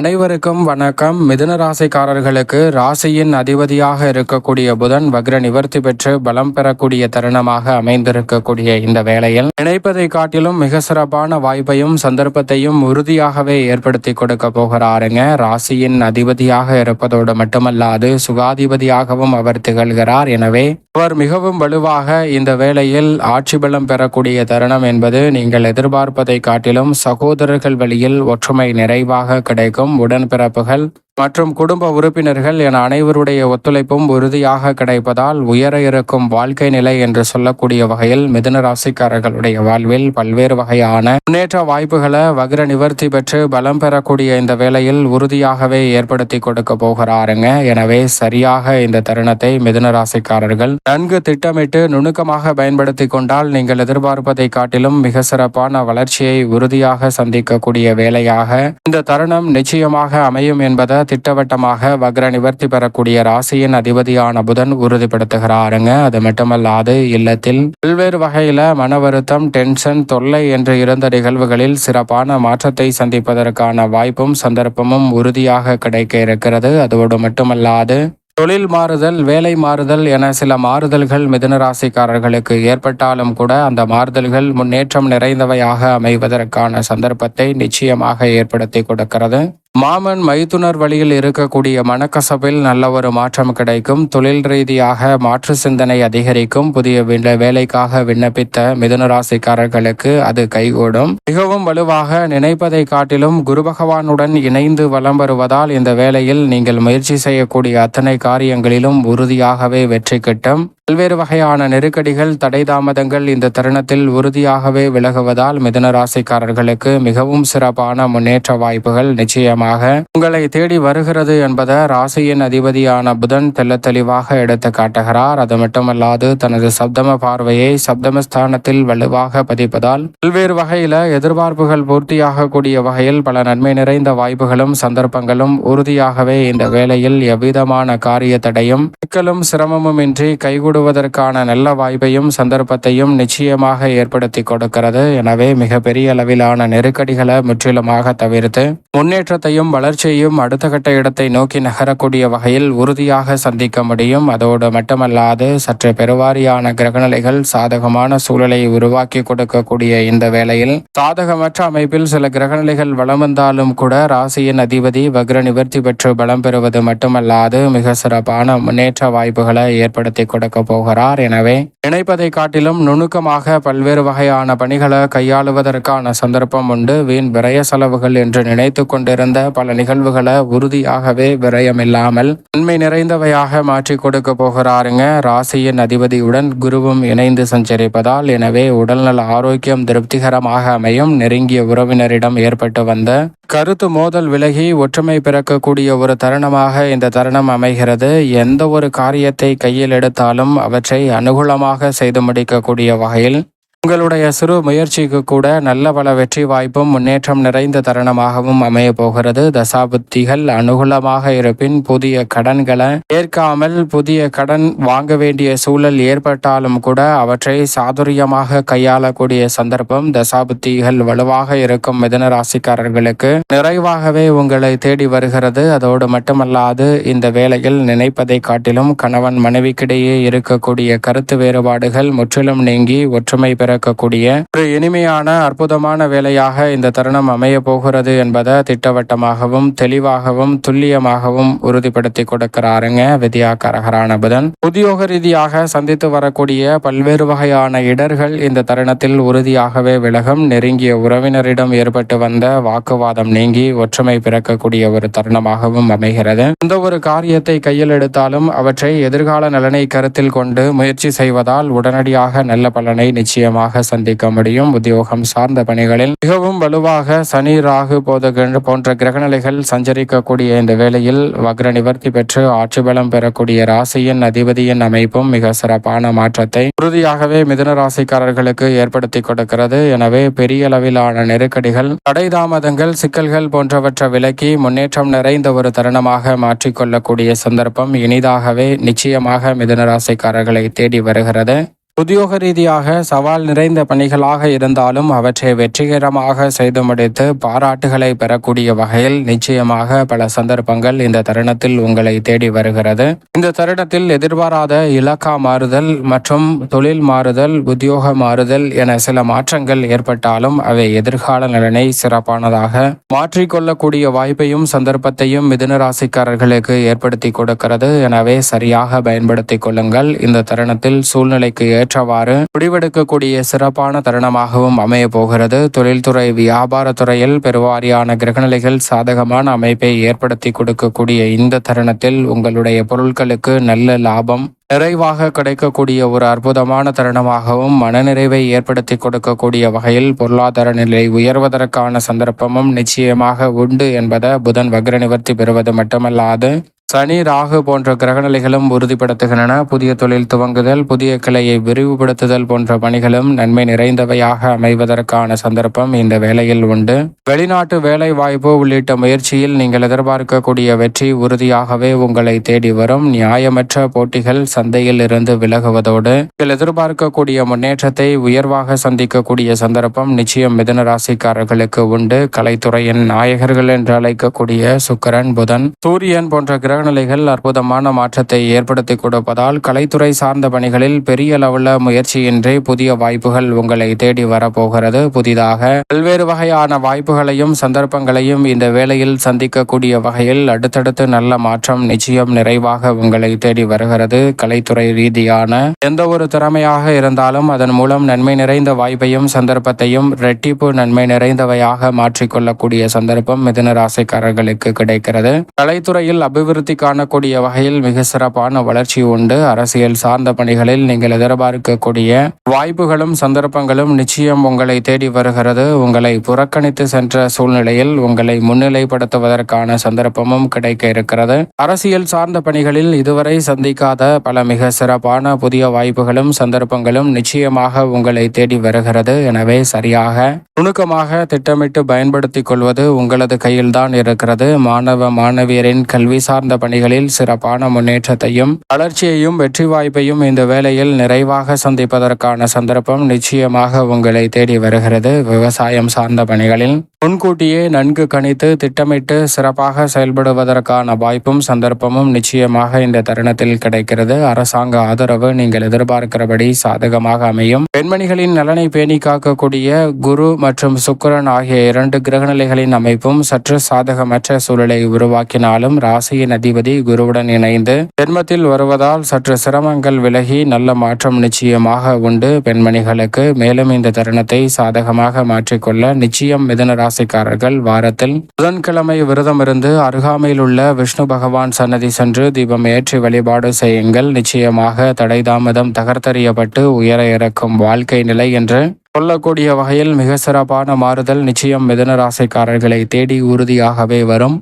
அனைவருக்கும் வணக்கம். மிதுன ராசிக்காரர்களுக்கு ராசியின் அதிபதியாக இருக்கக்கூடிய புதன் வக்ர நிவர்த்தி பெற்று பலம் பெறக்கூடிய தருணமாக அமைந்திருக்கக்கூடிய இந்த வேளையில் நினைப்பதை காட்டிலும் மிக சிறப்பான வாய்ப்பையும் சந்தர்ப்பத்தையும் உறுதியாகவே ஏற்படுத்தி கொடுக்க போகிறாருங்க. ராசியின் அதிபதியாக இருப்பதோடு மட்டுமல்லாது சுகாதிபதியாகவும் அவர் திகழ்கிறார். எனவே அவர் மிகவும் வலுவாக இந்த வேளையில் ஆட்சி பலம் பெறக்கூடிய தருணம் என்பது நீங்கள் எதிர்பார்ப்பதை காட்டிலும் சகோதரர்கள் வழியில் ஒற்றுமை நிறைவாக கிடைக்கும். உடன்பிறப்புகள். மற்றும் குடும்ப உறுப்பினர்கள் என அனைவருடைய ஒத்துழைப்பும் உறுதியாக கிடைப்பதால் உயர இருக்கும் வாழ்க்கை நிலை என்று சொல்லக்கூடிய வகையில் மிதுன ராசிக்காரர்களுடைய வாழ்வில் பல்வேறு வகையான முன்னேற்ற வாய்ப்புகளை வக்ர நிவர்த்தி பெற்று பலம் பெறக்கூடிய இந்த வேளையில் உறுதியாகவே ஏற்படுத்தி கொடுக்க போகிறாருங்க. எனவே சரியாக இந்த தருணத்தை மிதுன ராசிக்காரர்கள் நன்கு திட்டமிட்டு நுணுக்கமாக பயன்படுத்தி கொண்டால் நீங்கள் எதிர்பார்ப்பதை காட்டிலும் மிக சிறப்பான வளர்ச்சியை உறுதியாக சந்திக்கக்கூடிய வேலையாக இந்த தருணம் நிச்சயமாக அமையும் என்பதை திட்டவட்டமாக வக்ர நிவர்த்தி பெறக்கூடிய ராசியின் அதிபதியான புதன் உறுதிப்படுத்துகிறாருங்க. அது மட்டுமல்லாது இல்லத்தில் பல்வேறு வகையில மன வருத்தம் டென்ஷன் தொல்லை என்று இருந்த நிகழ்வுகளில் சிறப்பான மாற்றத்தை சந்திப்பதற்கான வாய்ப்பும் சந்தர்ப்பமும் உறுதியாக கிடைக்க இருக்கிறது. அதோடு மட்டுமல்லாது தொழில் மாறுதல் வேலை மாறுதல் என சில மாறுதல்கள் மிதுன ராசிக்காரர்களுக்கு ஏற்பட்டாலும் கூட அந்த மாறுதல்கள் முன்னேற்றம் நிறைந்தவையாக அமைவதற்கான சந்தர்ப்பத்தை நிச்சயமாக ஏற்படுத்தி கொடுக்கிறது. மாமன் மைத்துனர் வழியில் இருக்கக்கூடிய மனக்கசப்பில் நல்ல ஒரு மாற்றம் கிடைக்கும். தொழில் ரீதியாக மாற்று சிந்தனை அதிகரிக்கும். புதிய வேலைக்காக விண்ணப்பித்த மிதுனராசிக்காரர்களுக்கு அது கைகூடும். மிகவும் வலுவாக நினைப்பதை காட்டிலும் குரு பகவானுடன் இணைந்து வலம் வருவதால் இந்த வேளையில் நீங்கள் முயற்சி செய்யக்கூடிய அத்தனை காரியங்களிலும் உறுதியாகவே வெற்றி கிட்டும். பல்வேறு வகையான நெருக்கடிகள் தடை தாமதங்கள் இந்த தருணத்தில் உறுதியாகவே விலகுவதால் மிதனராசிக்காரர்களுக்கு மிகவும் சிறப்பான முன்னேற்ற வாய்ப்புகள் நிச்சயமாக. உங்களை தேடி வருகிறது என்பதை ராசியின் அதிபதியான புதன் தெல்ல தெளிவாக எடுத்து காட்டுகிறார். அது மட்டுமல்லாது தனது சப்தம பார்வையை சப்தமஸ்தானத்தில் வலுவாக பதிப்பதால் பல்வேறு வகையில எதிர்பார்ப்புகள் பூர்த்தியாகக்கூடிய வகையில் பல நன்மை நிறைந்த வாய்ப்புகளும் சந்தர்ப்பங்களும் உறுதியாகவே இந்த வேளையில் எவ்விதமான காரிய தடையும் சிக்கலும் சிரமமும் இன்றி கைகூட ஈடுபடுவதற்கான நல்ல வாய்ப்பையும் சந்தர்ப்பத்தையும் நிச்சயமாக ஏற்படுத்தி கொடுக்கிறது. எனவே மிக பெரிய அளவிலான நெருக்கடிகளை முற்றிலுமாக தவிர்த்து முன்னேற்றத்தையும் வளர்ச்சியையும் அடுத்த கட்ட இடத்தை நோக்கி நகரக்கூடிய வகையில் உறுதியாக சந்திக்க முடியும். அதோடு மட்டுமல்லாது சற்று பெருவாரியான கிரகநிலைகள் சாதகமான சூழலை உருவாக்கி கொடுக்கக்கூடிய இந்த வேளையில் சாதகமற்ற அமைப்பில் சில கிரகநிலைகள் வளம் வந்தாலும் கூட ராசியின் அதிபதி வக்ர நிவர்த்தி பெற்று பலம் பெறுவது மட்டுமல்லாது மிக சிறப்பான முன்னேற்ற வாய்ப்புகளை ஏற்படுத்தி கொடுக்க போகிறார். எனவே நினைப்பதை காட்டிலும் நுணுக்கமாக பல்வேறு வகையான பணிகளை கையாளுவதற்கான சந்தர்ப்பம் உண்டு. வீண் விரய செலவுகள் என்று நினைத்து கொண்டிருந்த பல நிகழ்வுகளை உறுதியாகவே விரயமில்லாமல் நன்மை நிறைந்தவையாக மாற்றி கொடுக்க போகிறாருங்க. ராசியின் அதிபதியுடன் குருவும் இணைந்து சஞ்சரிப்பதால் எனவே உடல்நல ஆரோக்கியம் திருப்திகரமாக அமையும். நெருங்கிய உறவினரிடம் ஏற்பட்டு வந்த கருத்து மோதல் விலகி ஒற்றுமை பிறக்கக்கூடிய ஒரு தருணமாக இந்த தருணம் அமைகிறது. எந்த ஒரு காரியத்தை கையில் எடுத்தாலும் அவற்றை அனுகூலமாக செய்து முடிக்கக்கூடிய வகையில் உங்களுடைய சிறு முயற்சிக்கு கூட நல்ல பல வெற்றி வாய்ப்பும் முன்னேற்றம் நிறைந்த தருணமாகவும் அமைய போகிறது. தசாபுத்திகள் அனுகூலமாக இருப்பின் புதிய கடன்களை ஏற்காமல் புதிய கடன் வாங்க வேண்டிய சூழல் ஏற்பட்டாலும் கூட அவற்றை சாதுரியமாக கையாளக்கூடிய சந்தர்ப்பம் தசாபுத்திகள் வலுவாக இருக்கும் மிதன ராசிக்காரர்களுக்கு. நிறைவாகவே உங்களை தேடி வருகிறது. அதோடு மட்டுமல்லாது இந்த வேளையில் நினைப்பதை காட்டிலும் கணவன் மனைவிக்கிடையே இருக்கக்கூடிய கருத்து வேறுபாடுகள் முற்றிலும் நீங்கி ஒற்றுமை பெற பிறக்கக்கூடிய ஒரு இனிமையான அற்புதமான வேலையாக இந்த தருணம் அமைய போகிறது என்பதை திட்டவட்டமாகவும் தெளிவாகவும் துல்லியமாகவும் உறுதிப்படுத்தி கொடுக்கிறாருங்க வித்யாகரகரான புதன். உத்தியோக ரீதியாக சந்தித்து வரக்கூடிய பல்வேறு வகையான இடர்கள் இந்த தருணத்தில் உறுதியாகவே விலகும். நெருங்கிய உறவினரிடம் ஏற்பட்டு வந்த வாக்குவாதம் நீங்கி ஒற்றுமை பிறக்கக்கூடிய ஒரு தருணமாகவும் அமைகிறது. எந்த ஒரு காரியத்தை கையில் எடுத்தாலும் அவற்றை எதிர்கால நலனை கருத்தில் கொண்டு முயற்சி செய்வதால் உடனடியாக நல்ல பலனை நிச்சயமாக சுலபமாக சந்திக்க முடியும் உத்தியோகம் சார்ந்த பணிகளில் மிகவும் வலுவாக சனி ராகு போதுகின்ற போன்ற கிரகநிலைகள் சஞ்சரிக்கக்கூடிய இந்த வேளையில் வக்ர நிவர்த்தி பெற்று ஆட்சி பலம் பெறக்கூடிய ராசியின் அதிபதியின் அமைப்பும் மிக சிறப்பான மாற்றத்தை உறுதியாகவே மிதுன ராசிக்காரர்களுக்கு ஏற்படுத்தி கொடுக்கிறது. எனவே பெரிய அளவிலான நெருக்கடிகள் தடை தாமதங்கள் சிக்கல்கள் போன்றவற்றை விலக்கி முன்னேற்றம் நிறைந்த ஒரு தருணமாக மாற்றிக்கொள்ளக்கூடிய சந்தர்ப்பம் இனிதாகவே நிச்சயமாக மிதுன ராசிக்காரர்களை தேடி வருகிறது. உத்தியோக ரீதியாக சவால் நிறைந்த பணிகளாக இருந்தாலும் அவற்றை வெற்றிகரமாக செய்து முடித்து பாராட்டுகளை பெறக்கூடிய வகையில் நிச்சயமாக பல சந்தர்ப்பங்கள் இந்த தருணத்தில் உங்களை தேடி வருகிறது. இந்த தருணத்தில் எதிர்பாராத இலக்கா மாறுதல் மற்றும் தொழில் மாறுதல் உத்தியோக மாறுதல் என சில மாற்றங்கள் ஏற்பட்டாலும் அவை எதிர்கால நலனை சிறப்பானதாக மாற்றிக்கொள்ளக்கூடிய வாய்ப்பையும் சந்தர்ப்பத்தையும் மிதுனராசிக்காரர்களுக்கு ஏற்படுத்தி கொடுக்கிறது. எனவே சரியாக பயன்படுத்திக் கொள்ளுங்கள். இந்த தருணத்தில் சூழ்நிலைக்கு ஏற்றவாறு முடிவெடுக்கக்கூடிய சிறப்பான தருணமாகவும் அமைய போகிறது. தொழில்துறை வியாபாரத்துறையில் பெருவாரியான கிரகநிலைகள் சாதகமான அமைப்பை ஏற்படுத்தி கொடுக்கக்கூடிய இந்த தருணத்தில் உங்களுடைய பொருட்களுக்கு நல்ல லாபம் நிறைவாக கிடைக்கக்கூடிய ஒரு அற்புதமான தருணமாகவும் மனநிறைவை ஏற்படுத்தி கொடுக்கக்கூடிய வகையில் பொருளாதார நிலை உயர்வதற்கான சந்தர்ப்பமும் நிச்சயமாக உண்டு என்பதை புதன் வக்ர நிவர்த்தி பெறுவது மட்டுமல்லாது சனி ராகு போன்ற கிரகநிலைகளும் உறுதிப்படுத்துகின்றன. புதிய தொழில் துவங்குதல் புதிய கிளையை விரிவுபடுத்துதல் போன்ற பணிகளும் நன்மை நிறைந்தவையாக அமைவதற்கான சந்தர்ப்பம் இந்த வேலையில் உண்டு. வெளிநாட்டு வேலை வாய்ப்பு உள்ளிட்ட முயற்சியில் நீங்கள் எதிர்பார்க்கக்கூடிய வெற்றி உறுதியாகவே உங்களை தேடி வரும். நியாயமற்ற போட்டிகள் சந்தையில் இருந்து விலகுவதோடு நீங்கள் எதிர்பார்க்கக்கூடிய முன்னேற்றத்தை உயர்வாக சந்திக்கக்கூடிய சந்தர்ப்பம் நிச்சயம் மிதன ராசிக்காரர்களுக்கு உண்டு. கலைத்துறையின் நாயகர்கள் என்று அழைக்கக்கூடிய சுக்கரன் புதன் சூரியன் போன்ற தரநிலைகள் அற்புதமான மாற்றத்தை ஏற்படுத்தி கொடுப்பதால் கலைத்துறை சார்ந்த பணிகளில் பெரிய அளவுல முயற்சியின்றி புதிய வாய்ப்புகள் உங்களை தேடி வரப்போகிறது. புதிதாக பல்வேறு வகையான வாய்ப்புகளையும் சந்தர்ப்பங்களையும் இந்த வேளையில் சந்திக்கக்கூடிய வகையில் அடுத்தடுத்து நல்ல மாற்றம் நிச்சயம் நிறைவாக உங்களை தேடி வருகிறது. கலைத்துறை ரீதியான எந்த ஒரு திறமையாக இருந்தாலும் அதன் மூலம் நன்மை நிறைந்த வாய்ப்பையும் சந்தர்ப்பத்தையும் ரெட்டிப்பு நன்மை நிறைந்தவையாக மாற்றிக்கொள்ளக்கூடிய சந்தர்ப்பம் மிதன ராசிக்காரர்களுக்கு கிடைக்கிறது. கலைத்துறையில் அபிவிருத்தி காணக்கூடிய வகையில் மிக சிறப்பான வளர்ச்சி உண்டு. அரசியல் சார்ந்த பணிகளில் நீங்கள் எதிர்பார்க்கக்கூடிய வாய்ப்புகளும் சந்தர்ப்பங்களும் நிச்சயம் உங்களை தேடி வருகிறது. உங்களை புறக்கணித்து சென்ற சூழ்நிலையில் உங்களை முன்னிலைப்படுத்துவதற்கான சந்தர்ப்பமும் கிடைக்க இருக்கிறது. அரசியல் சார்ந்த பணிகளில் இதுவரை சந்திக்காத பல மிக சிறப்பான புதிய வாய்ப்புகளும் சந்தர்ப்பங்களும் நிச்சயமாக உங்களை தேடி வருகிறது. எனவே சரியாக நுணுக்கமாக திட்டமிட்டு பயன்படுத்திக் கொள்வது உங்களது கையில்தான் இருக்கிறது. மாணவ மாணவியரின் கல்வி சார்ந்த சார்ந்த பணிகளில் சிறப்பான முன்னேற்றத்தையும் வளர்ச்சியையும் வெற்றி வாய்ப்பையும் இந்த வேளையில் நிறைவாக சந்திப்பதற்கான சந்தர்ப்பம் நிச்சயமாக உங்களை தேடி வருகிறது. விவசாயம் சார்ந்த பணிகளில் முன்கூட்டியே நன்கு கணித்து திட்டமிட்டு சிறப்பாக செயல்படுவதற்கான வாய்ப்பும் சந்தர்ப்பமும் நிச்சயமாக இந்த தருணத்தில் கிடைக்கிறது. அரசாங்க ஆதரவு நீங்கள் எதிர்பார்க்கிறபடி சாதகமாக அமையும். பெண்மணிகளின் நலனை பேணி காக்கக்கூடிய குரு மற்றும் சுக்கரன் ஆகிய இரண்டு கிரகநிலைகளின் அமைப்பும் சற்று சாதகமற்ற சூழலை உருவாக்கினாலும் ராசியின் அதிபதி குருவுடன் இணைந்து ஜென்மத்தில் வருவதால் சற்று சிரமங்கள் விலகி நல்ல மாற்றம் நிச்சயமாக உண்டு. பெண்மணிகளுக்கு மேலும் இந்த தருணத்தை சாதகமாக மாற்றிக்கொள்ள நிச்சயம் மிதன ராசிக்காரர்கள் வாரத்தில் புதன்கிழமை விரதம் இருந்து அருகாமையில் உள்ள விஷ்ணு பகவான் சன்னதி சென்று தீபம் ஏற்றி வழிபாடு செய்யுங்கள். நிச்சயமாக தடை தாமதம் தகர்த்தறியப்பட்டு உயர இறக்கும் வாழ்க்கை நிலை என்று சொல்லக்கூடிய வகையில் மிக சிறப்பான மாறுதல் நிச்சயம் மிதன ராசிக்காரர்களை தேடி உறுதியாகவே வரும்.